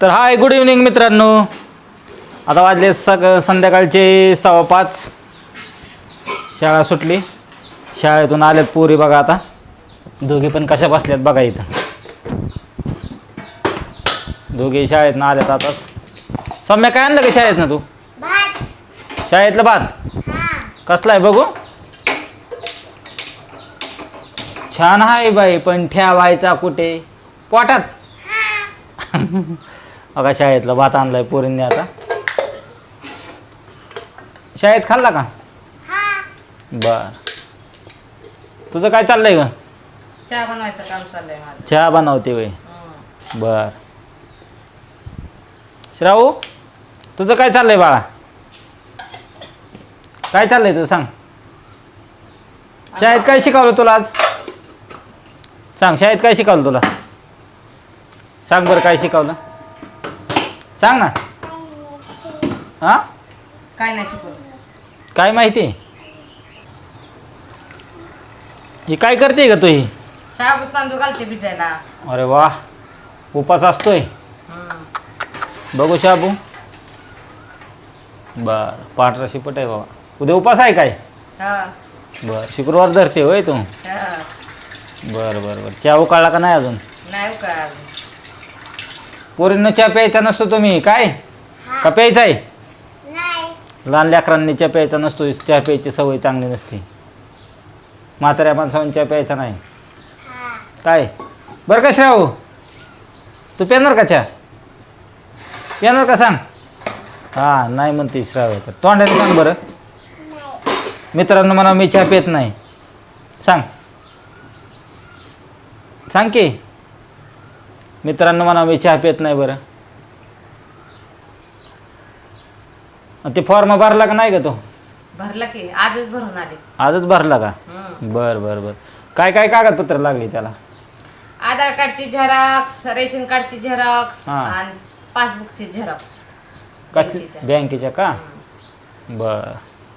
तर hi good evening मित्रांनो. आता वाजले सक संध्याकाळचे सव्वा पाच. शाळा सुटली. शाळेतून आल्यात पोरी बघा आता. दोघी पण कशा बसल्यात बघा इथं. दोघी शाळेतनं आल्यात आताच. सौम्या काय आणलं का शाळेतनं तू? भात. शाळेतलं भात? कसला आहे बघू? छान आहे बाई पण ठेवायचा कुठे? पोटात. अगा शाळेतला भात आणलाय पोरींनी आता. शाळेत खाल्ला का? हा. बर. तुझं काय चाललंय का चहा बनवायचं काम चाललंय माझं. चहा बनवते वय. हं. बर. श्रावू तुझं काय चाललंय बाळा? काय चाललंय तुझं सांग. शाळेत काय शिकवलं तुला आज? सांग शाळेत काय शिकवलं तुला? सांग बरं काय शिकवलं? सांग ना. हां? काय नाही शिकवलं. काय माहिती? ही काय करते का तू ही शाबूस तांदूळ घालते भिजायला. अरे वा उपास असतोय. बघू शाबू. बर पांढरा शिपट आहे बाबा. उद्या उपास आहे काय? हा, बर शुक्रवार धरते होय तू. हा. बर बर बर. चहा उकाळला का नाही अजून? नाही का पोरींना चहा प्यायचा नसतो तुम्ही. काय? का प्यायचा आहे नाही. लहान लेकरांनी चहा प्यायचा नसतो. चहा प्यायची सवय चांगली नसते. म्हाताऱ्या माणसांनी चहा प्यायचा नाही. हा. काय? बरं का श्रावू? तू पेणार का चहा? पेणार का सांग? हां नाही म्हणते श्राव तर तोंडाने सांग बरं. मित्रांनो म्हणा मी चहा पेत नाही. सांग. सांग की. मित्रांनो म्हणा मी चहा पेत नाही बरं. ते फॉर्म भरला का नाही का तो? भरला की आजच भरून आले. आजच भरला का. बरं बरं बरं. काय काय कागदपत्र लागली त्याला? आधार कार्डची झेरॉक्स रेशन कार्डची झेरॉक्स हा. आणि पासबुकची झेरॉक्स. कसली? बँकेच्या. बँकेच्या का? बर.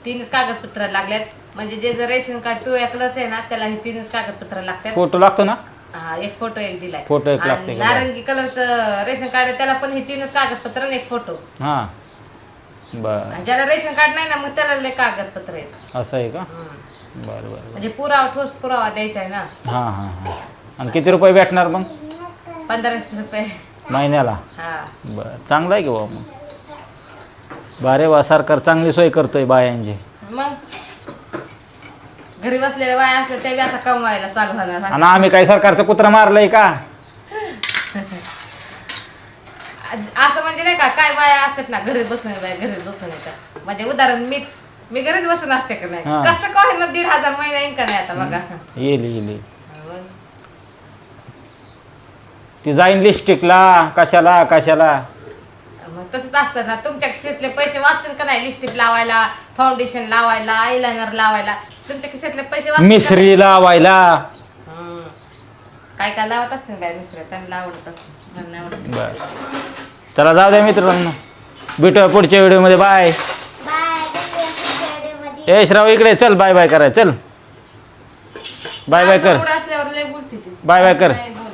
तीनच कागदपत्र लागल्यात. म्हणजे जे जर रेशन कार्ड टू एकलंच आहे ना त्याला हे तीनच कागदपत्र लागतात. फोटो लागतो ना? हा, एक फोटो एक दिलाय. फोटो एक आणि लागते का? नारंगी कलरचं रेशन कार्ड आहे त्याला पण हे तीनच कागदपत्र आणि एक फोटो हां. बर. आणि ज्याला रेशन कार्ड नाही ना मग त्याला लय कागदपत्र आहेत. असं आहे का? हं. बरं बरं म्हणजे पुरावा ठोस पुरावा द्यायचा आहे ना. हां हां हां. आणि किती रुपये भेटणार मग? पंधराशे रुपये. महिन्याला? हा. बरं. चांगलं आहे की बा मग? बारे वा सरकार चांगली सोय करतोय बायांची. मग? घरी बसलेल्या बाया असल्या ते बी आता कमवायला चालू होणार आणि आम्ही काय सरकारचं कुत्रा मारलंय का? असं म्हणजे नाही का काय बाया असतात ना घरीच बसून बाया घरीच बसून येतात. म्हणजे उदाहरण मीच. मी घरीच बसून असते का नाही? हा. कसं काय ना दीड हजार महिना येईन का नाही आता बघा. येईल येईल येईल. मग? ती जाईन लिपस्टिकला कशाला कशाला? मग तसंच असतं ना तुमच्या खिशातले पैसे वाचतील का नाही लिपस्टिक लावायला फाउंडेशन लावायला आयलायनर लावायला? तुमच्या खिशातले पैसे? मिसरी लावायला. काय काय लावत असतील काय त्यांना आवडत असतील. मला नाही आवडत. बर. चला जाऊ द्या मित्रांनो. भेटूया पुढच्या व्हिडिओमध्ये. बाय. बाय. मध्ये ए श्राव इकडे चल बाय बाय कराय चल. बाय बाय कर. आवड असल्यावर लय बोलते ती. बाय बाय कर. नाही बोलत.